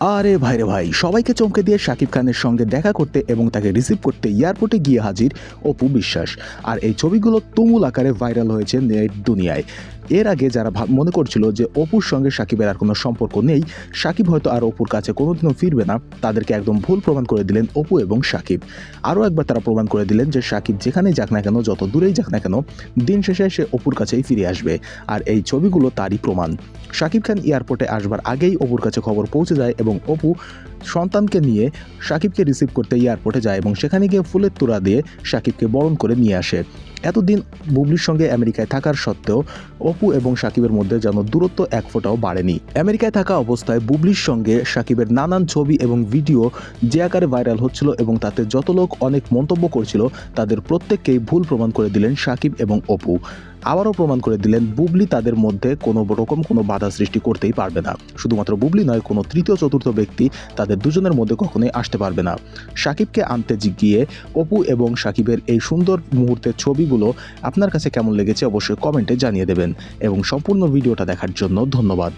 আরে ভাইরে ভাই, সবাইকে চমকে দিয়ে শাকিব খানের সঙ্গে দেখা করতে এবং তাকে রিসিভ করতে এয়ারপোর্টে গিয়ে হাজির অপু বিশ্বাস। আর এই ছবিগুলো তুমুল আকারে ভাইরাল হয়েছে নেট দুনিয়ায়। এর আগে যারা মনে করছিল যে অপুর সঙ্গে সাকিবের আর কোনো সম্পর্ক নেই সাকিব হয়তো আর অপুর কাছে কোনোদিনও ফিরবে না। তাদেরকে একদম ভুল প্রমাণ করে দিলেন অপু এবং সাকিব আরও একবার তারা প্রমাণ করে দিলেন যে সাকিব যেখানেই যাক না কেন, যত দূরেই যাক না কেন, দিন শেষে সে অপুর কাছেই ফিরে আসবে। আর এই ছবিগুলো তারই প্রমাণ। শাকিব খান এয়ারপোর্টে আসবার আগেই অপুর কাছে খবর পৌঁছে যায় এবং অপু সন্তানকে নিয়ে সাকিবকে রিসিভ করতে এয়ারপোর্টে যায় এবং সেখানে গিয়ে ফুলের তোড়া দিয়ে সাকিবকে বরণ করে নিয়ে আসে। এতদিন বুবলির সঙ্গে আমেরিকায় থাকার সত্ত্বেও অপু এবং সাকিবের মধ্যে যেন দূরত্ব এক ফোঁটাও বাড়েনি। আমেরিকায় থাকা অবস্থায় বুবলির সঙ্গে সাকিবের নানান ছবি এবং ভিডিও যে আকারে ভাইরাল হচ্ছিল এবং তাতে যত লোক অনেক মন্তব্য করছিল, তাদের প্রত্যেককেই ভুল প্রমাণ করে দিলেন সাকিব এবং অপু। আবারও প্রমাণ করে দিলেন, বুবলি তাদের মধ্যে কোনো রকম কোনো বাধা সৃষ্টি করতেই পারবে না। শুধুমাত্র বুবলি নয়, কোনো তৃতীয় চতুর্থ ব্যক্তি তাদের দুজনের মধ্যে কখনোই আসতে পারবে না। সাকিবকে আনতে গিয়ে অপু এবং সাকিবের এই সুন্দর মুহূর্তের ছবিগুলো আপনার কাছে কেমন লেগেছে অবশ্যই কমেন্টে জানিয়ে দেবেন। এবং সম্পূর্ণ ভিডিওটা দেখার জন্য ধন্যবাদ।